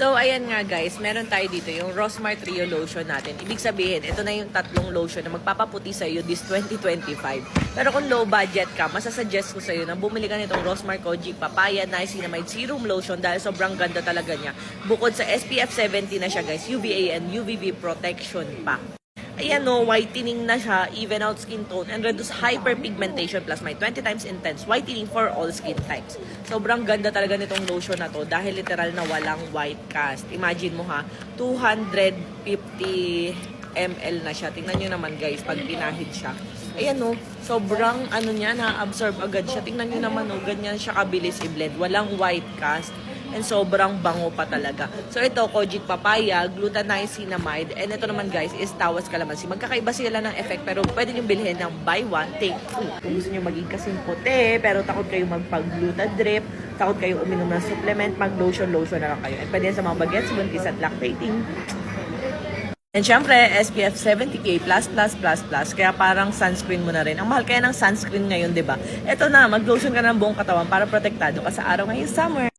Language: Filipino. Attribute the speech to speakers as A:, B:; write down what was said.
A: So, ayan nga guys, meron tayo dito yung Rosmar Trio Lotion natin. Ibig sabihin, ito na yung tatlong lotion na magpapaputi sa iyo this 2025. Pero kung low budget ka, masasuggest ko sa iyo na bumili ka nitong Rosmar Kojic Papaya Niacinamide Serum Lotion dahil sobrang ganda talaga niya. Bukod sa SPF 70 na siya guys, UVA and UVB protection pa. Ayan no, whitening na siya, even out skin tone, and reduce hyperpigmentation plus may 20 times intense whitening for all skin types. Sobrang ganda talaga nitong lotion na to dahil literal na walang white cast. Imagine mo ha, 250 ml na siya. Tingnan nyo naman guys, pag pinahid siya. Ayan no, sobrang ano niya, na-absorb agad siya. Tingnan nyo naman no, ganyan siya kabilis i-blend. Walang white cast and sobrang bango pa talaga. So ito, Kojic Papaya, Glutathione and ito naman guys is Tawas Calamansi. Magkakaiba sila ng effect pero pwede nyo bilhin ng buy one, take two. Kung gusto nyo maging kasing puti, pero takot kayo magpag-gluta drip, takot kayo uminom ng supplement, mag-lotion-lotion na lang kayo. And pwede yan sa mga bagets, buntis at lactating. And syempre, SPF 70k plus plus plus plus, kaya parang sunscreen mo na rin. Ang mahal kaya ng sunscreen ngayon, di ba? Ito na, mag-lotion ka ng buong katawan para protektado ka sa araw ngayong summer.